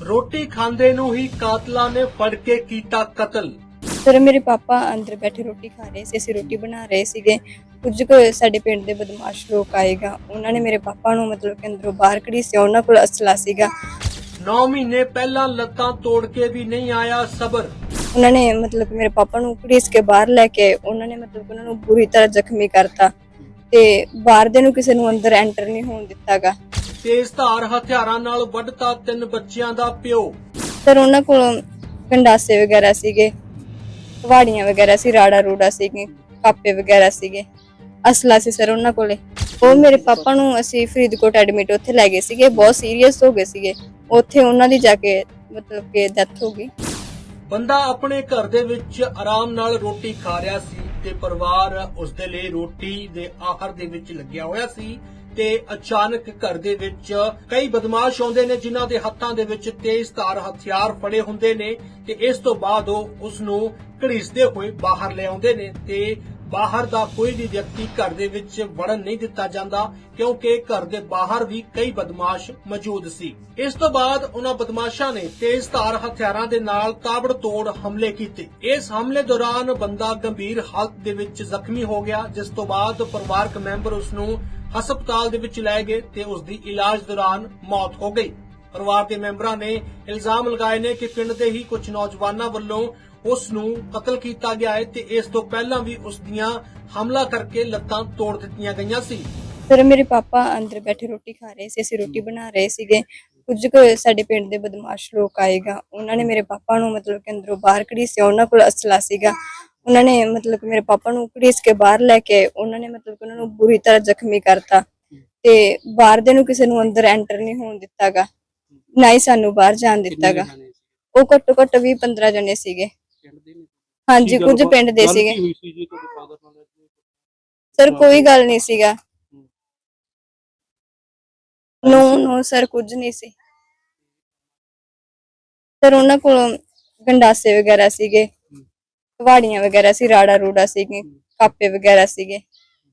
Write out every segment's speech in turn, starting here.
ਰੋਟੀ ਖਾਂਦੇ ਨੂੰ ਹੀ ਕਾਤਲਾਂ ਨੇ ਫੜ ਕੇ ਕੀਤਾ ਕਤਲ। ਸਰ ਮੇਰੇ ਪਾਪਾ ਅੰਦਰ ਬੈਠੇ ਰੋਟੀ ਖਾ ਰਹੇ ਸੀ ਅਸੀਂ ਰੋਟੀ ਬਣਾ ਰਹੇ ਸੀਗੇ। ਕੁਝ ਕੁ ਸਾਡੇ ਪਿੰਡ ਦੇ ਬਦਮਾਸ਼ ਲੋਕ ਆਏਗਾ ਉਹਨਾਂ ਨੇ ਮੇਰੇ ਪਾਪਾ ਨੂੰ ਮਤਲਬ ਕਿ ਅੰਦਰੋਂ ਬਾਹਰ ਕਢੀ ਸੀ ਉਹਨਾਂ ਕੋਲ ਅਸਲਾ ਸੀਗਾ। 9 ਮਹੀਨੇ ਪਹਿਲਾਂ ਲੱਤਾਂ ਤੋੜ ਕੇ ਵੀ ਨਹੀਂ ਆਇਆ ਸਬਰ। ਉਹਨਾਂ ਨੇ ਮਤਲਬ ਮੇਰੇ ਪਾਪਾ ਨੂੰ ਘੜੀਸ ਕੇ ਬਾਹਰ ਲੈ ਕੇ ਉਹਨਾਂ ਨੇ ਮਤਲਬ ਉਹਨਾਂ ਨੂੰ ਬੁਰੀ ਤਰ੍ਹਾਂ ਜ਼ਖਮੀ ਕਰਤਾ। ਤੇ ਬਾਹਰ ਦੇ ਨੂੰ ਕਿਸੇ ਨੂੰ ਅੰਦਰ ਐਂਟਰ ਨਹੀਂ ਹੋਣ ਦਿੱਤਾਗਾ। ਤੇਜ਼ ਧਾਰ ਹਥਿਆਰਾਂ ਨਾਲ ਵੱਢਤਾ ਤਿੰਨ ਬੱਚਿਆਂ ਦਾ ਪਿਓ। ਸਰ ਉਹਨਾਂ ਕੋਲ ਗੰਡਾਸੇ ਵਗੈਰਾ ਸੀਗੇ ਵਾੜੀਆਂ ਵਗੈਰਾ ਸੀ ਰਾੜਾ ਰੂੜਾ ਸੀਗੇ ਕਾਪੇ ਵਗੈਰਾ ਸੀਗੇ। ਅਸਲਾ ਸੀ ਸਰ ਉਹਨਾਂ ਕੋਲੇ। ਉਹ ਮੇਰੇ ਪਾਪਾ ਨੂੰ ਅਸੀਂ ਫਰੀਦਕੋਟ ਐਡਮਿਟ ਉੱਥੇ ਲੈ ਗਏ ਸੀਗੇ ਬਹੁਤ ਸੀਰੀਅਸ ਹੋ ਗਏ ਸੀਗੇ। ਉੱਥੇ ਉਹਨਾਂ ਦੀ ਜਾ ਕੇ ਮਤਲਬ ਕਿ ਡੈਥ ਹੋ ਗਈ। ਬੰਦਾ ਆਪਣੇ ਘਰ ਦੇ ਵਿੱਚ ਆਰਾਮ ਨਾਲ ਰੋਟੀ ਖਾ ਰਿਹਾ ਸੀ। ਤੇ ਪਰਿਵਾਰ ਉਸ ਦੇ ਲਈ ਰੋਟੀ ਦੇ ਆਖਰ ਦੇ ਵਿੱਚ ਲੱਗਿਆ ਹੋਇਆ ਸੀ ਤੇ ਅਚਾਨਕ ਘਰ ਦੇ ਵਿੱਚ ਕਈ ਬਦਮਾਸ਼ ਆਉਂਦੇ ਨੇ, ਜਿਨ੍ਹਾਂ ਦੇ ਹੱਥਾਂ ਦੇ ਵਿੱਚ ਤੇਜ਼ ਧਾਰ ਹਥਿਆਰ ਫੜੇ ਹੁੰਦੇ ਨੇ ਤੇ ਇਸ ਤੋਂ ਬਾਅਦ ਉਹ ਉਸ ਨੂੰ ਘੜੀਸਦੇ ਹੋਏ ਬਾਹਰ ਲੈ ਆਉਂਦੇ ਨੇ ਤੇ ਬਾਹਰ ਦਾ ਕੋਈ ਵੀ ਵਿਅਕਤੀ ਘਰ ਦੇ ਵਿੱਚ ਵੜਨ ਨਹੀਂ ਦਿੱਤਾ ਜਾਂਦਾ, ਕਿਉਂਕਿ ਘਰ ਦੇ ਬਾਹਰ ਵੀ ਕਈ ਬਦਮਾਸ਼ ਮੌਜੂਦ ਸੀ। ਇਸ ਤੋਂ ਬਾਅਦ ਉਹਨਾਂ ਬਦਮਾਸ਼ਾਂ ਨੇ ਤੇਜ਼ ਧਾਰ ਹਥਿਆਰਾਂ ਦੇ ਨਾਲ ਤਾਬੜਤੋੜ ਹਮਲੇ ਕੀਤੇ। ਇਸ ਹਮਲੇ ਦੌਰਾਨ ਬੰਦਾ ਗੰਭੀਰ ਹਾਲਤ ਦੇ ਵਿੱਚ ਜ਼ਖਮੀ ਹੋ ਗਿਆ, ਜਿਸ ਤੋਂ ਬਾਅਦ ਪਰਿਵਾਰਕ ਮੈਂਬਰ ਉਸ ਨੂੰ ਹਸਪਤਾਲ ਦੇ ਵਿੱਚ ਲੈ ਗਏ ਤੇ ਉਸ ਦੀ ਇਲਾਜ ਦੌਰਾਨ ਮੌਤ ਹੋ ਗਈ। ਪਰਿਵਾਰ ਦੇ ਮੈਂਬਰਾਂ ਨੇ ਇਲਜ਼ਾਮ ਲਗਾਏ ਨੇ ਕਿ ਪਿੰਡ ਦੇ ਹੀ ਕੁਝ ਨੌਜਵਾਨਾਂ ਵੱਲੋਂ ਉਸ ਨੂੰ ਕਤਲ ਕੀਤਾ ਗਿਆ ਹੈ ਤੇ ਇਸ ਤੋਂ ਪਹਿਲਾਂ ਵੀ ਉਸ ਦੀਆਂ ਹਮਲਾ ਕਰਕੇ ਲੱਤਾਂ ਤੋੜ ਦਿੱਤੀਆਂ ਗਈਆਂ ਸੀ। ਸਰ, ਮੇਰੇ ਪਾਪਾ ਅੰਦਰ ਬੈਠੇ ਰੋਟੀ ਖਾ ਰਹੇ ਸੀ, ਅਸੀਂ ਰੋਟੀ ਬਣਾ ਰਹੇ ਸੀਗੇ। ਕੁਝ ਕੁ ਸਾਡੇ ਪਿੰਡ ਦੇ ਬਦਮਾਸ਼ ਲੋਕ ਆਏਗਾ। ਉਹਨਾਂ ਨੇ ਮੇਰੇ ਪਾਪਾ ਨੂੰ ਮਤਲਬ ਕਿ ਅੰਦਰੋਂ ਬਾਹਰ ਕਢੀ ਸੀ, ਉਹਨਾਂ ਕੋਲ ਅਸਲਾ ਸੀਗਾ। ਉਹਨਾਂ ਨੇ ਮਤਲਬ ਕਿ ਮੇਰੇ ਪਾਪਾ ਨੂੰ ਘੜੀਸ ਕੇ ਬਾਹਰ ਲੈ ਕੇ ਉਹਨਾਂ ਨੇ ਮਤਲਬ ਕਿ ਉਹਨਾਂ ਨੂੰ ਬੁਰੀ ਤਰ੍ਹਾਂ ਜ਼ਖਮੀ ਕਰਤਾ। ਤੇ ਬਾਹਰ ਦੇ ਨੂੰ ਕਿਸੇ ਨੂੰ ਅੰਦਰ ਐਂਟਰ ਨਹੀਂ ਹੋਣ ਦਿੱਤਾਗਾ। ਨਾ ਹੀ ਸਾਨੂੰ ਬਾਹਰ ਜਾਣ ਦਿੱਤਾਗਾ। ਉਹ ਘੱਟੋ ਘੱਟ ਵੀ 15 ਜਣੇ ਸੀਗੇ। ਹਾਂਜੀ ਕੁਝ ਪਿੰਡ ਦੇ ਸੀਗੇ। ਹੋਈ ਸੀ ਜੀ ਤੁਹਾਡੇ ਫਾਦਰ ਨਾਲ? ਸਰ ਕੋਈ ਗੱਲ ਨਹੀਂ ਸੀਗਾ। ਨੋ ਨੋ ਸਰ ਕੁਝ ਨਹੀਂ ਸੀ। ਸਰ ਉਹਨਾਂ ਕੋਲ ਗੰਡਾਸੇ ਵਗੈਰਾ ਸੀਗੇ। ਵਾੜੀਆਂ ਵਗੈਰਾ ਸੀ ਰਾੜਾ ਰੂੜਾ ਸੀਗੇ ਕਾਪੇ ਵਗੈਰਾ ਸੀਗੇ।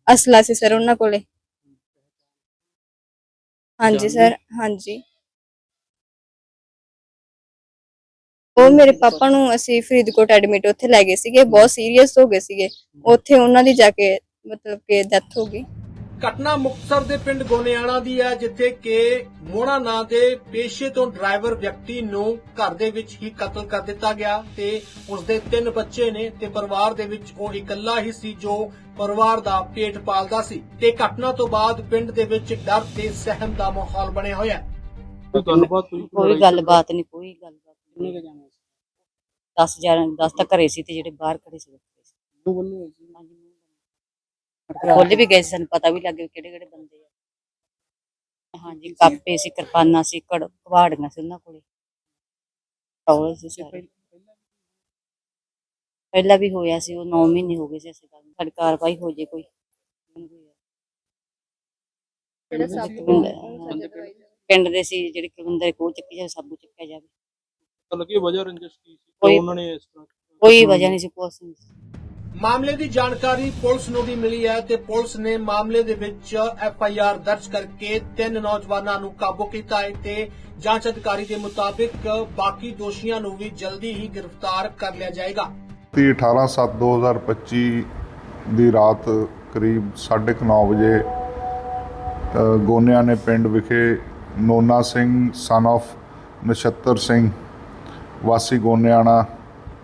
ਅਸਲਾ ਸੀ ਸਰ ਉਹਨਾਂ ਕੋਲੇ। ਹਾਂਜੀ ਸਰ ਹਾਂਜੀ। ਉਹ ਮੇਰੇ ਪਾਪਾ ਨੂੰ ਅਸੀਂ ਫਰੀਦਕੋਟ ਐਡਮਿਟ ਉੱਥੇ ਲੈ ਗਏ ਸੀਗੇ ਬਹੁਤ ਸੀਰੀਅਸ ਹੋ ਗਏ ਸੀਗੇ। ਉੱਥੇ ਉਹਨਾਂ ਦੀ ਜਾ ਕੇ ਮਤਲਬ ਕਿ ਡੈਥ ਹੋ ਗਈ। ਘਟਨਾ ਮੁਕਤਸਰ ਦੇ ਪਿੰਡ ਗੋਨਿਆਣਾ ਦੀ ਹੈ ਜਿੱਥੇ ਕਿ ਮੋਣਾ ਨਾਂ ਦੇ ਪੇਸ਼ੇ ਤੋਂ ਡਰਾਈਵਰ ਵਿਅਕਤੀ ਨੂੰ ਘਰ ਦੇ ਵਿੱਚ ਹੀ ਕਤਲ ਕਰ ਦਿੱਤਾ ਗਿਆ ਤੇ ਉਸ ਦੇ ਤਿੰਨ ਬੱਚੇ ਨੇ ਤੇ ਪਰਿਵਾਰ ਦੇ ਵਿੱਚ ਉਹ ਇਕੱਲਾ ਹੀ ਸੀ ਜੋ ਪਰਿਵਾਰ ਦਾ ਪੇਟ ਪਾਲਦਾ ਸੀ। ਤੇ ਘਟਨਾ ਤੋਂ ਬਾਅਦ ਪਿੰਡ ਦੇ ਵਿੱਚ ਡਰ ਤੇ ਸਹਿਮ ਦਾ ਮਾਹੌਲ ਬਣਿਆ ਹੋਇਆ ਹੈ। ਕੋਈ ਗੱਲਬਾਤ ਹੋਈ? ਕੋਈ ਗੱਲਬਾਤ ਨਹੀਂ ਕੋਈ ਗੱਲਬਾਤ ਕਿੰਨੇ ਕੇ ਜਾਣਾ ਸੀ? 10 11 10 ਤਾਂ ਘਰੇ ਸੀ ਤੇ ਜਿਹੜੇ ਬਾਹਰ ਖੜੇ ਸੀ। ਬੱਚੇ ਸੀ। ਦੋ ਬੰਦੇ ਹੋਏ ਸੀ ਹਾਂਜੀ ਖੋਲੇ ਵੀ ਗਏ ਸੀ ਸਾਨੂੰ ਪਤਾ ਵੀ ਲੱਗੇ ਕਿਹੜੇ ਕਿਹੜੇ ਬੰਦੇ ਆ। ਹਾਂਜੀ ਕਾਪੇ ਸੀ ਕਿਰਪਾਨਾਂ ਸੀ ਕੜ ਕਵਾੜੀਆਂ ਸੀ ਉਹਨਾਂ ਕੋਲੇ। ਟੌਲ ਸੀ ਸਾਰੇ। ਪਹਿਲਾਂ ਵੀ ਹੋਇਆ? ਸੀ ਉਹ 9 ਮਹੀਨੇ ਹੋ ਗਏ ਸੀ ਅਸੀਂ ਗੱਲ ਸਾਡੀ ਕਾਰਵਾਈ ਹੋ ਜੇ ਕੋਈ। ਪਿੰਡ? ਦੇ ਸੀ ਜਿਹੜੇ ਕੁਲਵਿੰਦਰ ਕੋਲ ਚੱਕੀ ਜਾਵੇ ਸਭ ਨੂੰ ਚੱਕਿਆ ਜਾਵੇ। ਤਾਂ ਲੱਗੀ ਵਜ੍ਹਾ ਰੰਜਿਸ਼ ਕੀ ਸੀ? ਕੋਈ- ਉਹਨਾਂ ਨੇ ਇਸ ਤਰ੍ਹਾਂ ਕੋਈ ਵਜ੍ਹਾ ਨਹੀਂ ਸੀ ਕੁਛ ਨਹੀਂ ਸੀ। ਮਾਮਲੇ ਦੀ ਜਾਣਕਾਰੀ ਪੁਲਿਸ ਨੂੰ ਵੀ ਮਿਲੀ ਹੈ ਤੇ ਪੁਲਿਸ ਨੇ ਮਾਮਲੇ ਦੇ ਵਿੱਚ ਐਫ ਆਈ ਆਰ ਦਰਜ ਕਰਕੇ ਤਿੰਨ ਨੌਜਵਾਨਾਂ ਨੂੰ ਕਾਬੂ ਕੀਤਾ ਹੈ ਤੇ ਜਾਂਚ ਅਧਿਕਾਰੀ ਦੇ ਮੁਤਾਬਿਕ ਬਾਕੀ ਦੋਸ਼ੀਆਂ ਨੂੰ ਵੀ ਜਲਦੀ ਹੀ ਗ੍ਰਿਫਤਾਰ ਕਰ ਲਿਆ ਜਾਏਗਾ। ਤੀ 18/7/2025 ਦੀ ਰਾਤ ਕਰੀਬ 9:30 ਵਜੇ ਅ, ਗੋਨਿਆਂ ਨੇ ਪਿੰਡ ਵਿਖੇ ਨੋਨਾ ਸਿੰਘ ਸਨ of ਨਛੱਤਰ ਸਿੰਘ ਵਾਸੀ ਗੋਨਿਆਣਾ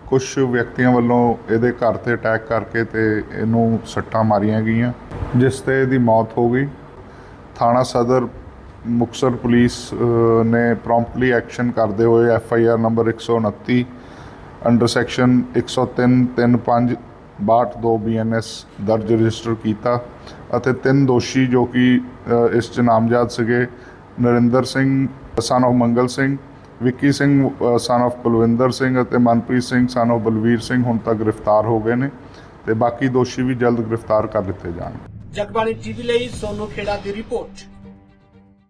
ਕੁਝ ਵਿਅਕਤੀਆਂ ਵੱਲੋਂ ਇਹਦੇ ਘਰ ਤੇ ਅਟੈਕ ਕਰਕੇ ਤੇ ਇਹਨੂੰ ਸੱਟਾਂ ਮਾਰੀਆਂ ਗਈਆਂ, ਜਿਸ ਤੇ ਇਹਦੀ ਮੌਤ ਹੋ ਗਈ। ਥਾਣਾ ਸਦਰ, ਮੁਕਸਰ ਪੁਲਿਸ ਨੇ ਪ੍ਰੋਮਪਟਲੀ ਐਕਸ਼ਨ ਕਰਦੇ ਹੋਏ F I R number 129 under section 103 35 62 BNS ਦਰਜ ਰਜਿਸਟਰ ਕੀਤਾ ਅਤੇ ਤਿੰਨ ਦੋਸ਼ੀ ਜੋ ਕਿ ਇਸ 'ਚ ਨਾਮਜ਼ਦ ਸੀਗੇ, Narendra Singh, son of Mangal Singh Vicky Singh son of Kulwinder Singh ਅਤੇ ਮਨਪ੍ਰੀਤ ਸਿੰਘ ਸਨ of ਬਲਵੀਰ ਸਿੰਘ ਹੁਣ ਤੱਕ ਗ੍ਰਿਫਤਾਰ ਹੋ ਗਏ ਨੇ ਤੇ ਬਾਕੀ ਦੋਸ਼ੀ ਵੀ ਜਲਦ ਗ੍ਰਿਫਤਾਰ ਕਰ ਦਿੱਤੇ ਜਾਣਗੇ। ਜਗਬਾਣੀ ਟੀਵੀ ਲਈ ਸੋਨੂ ਖੇੜਾ ਦੀ ਰਿਪੋਰਟ।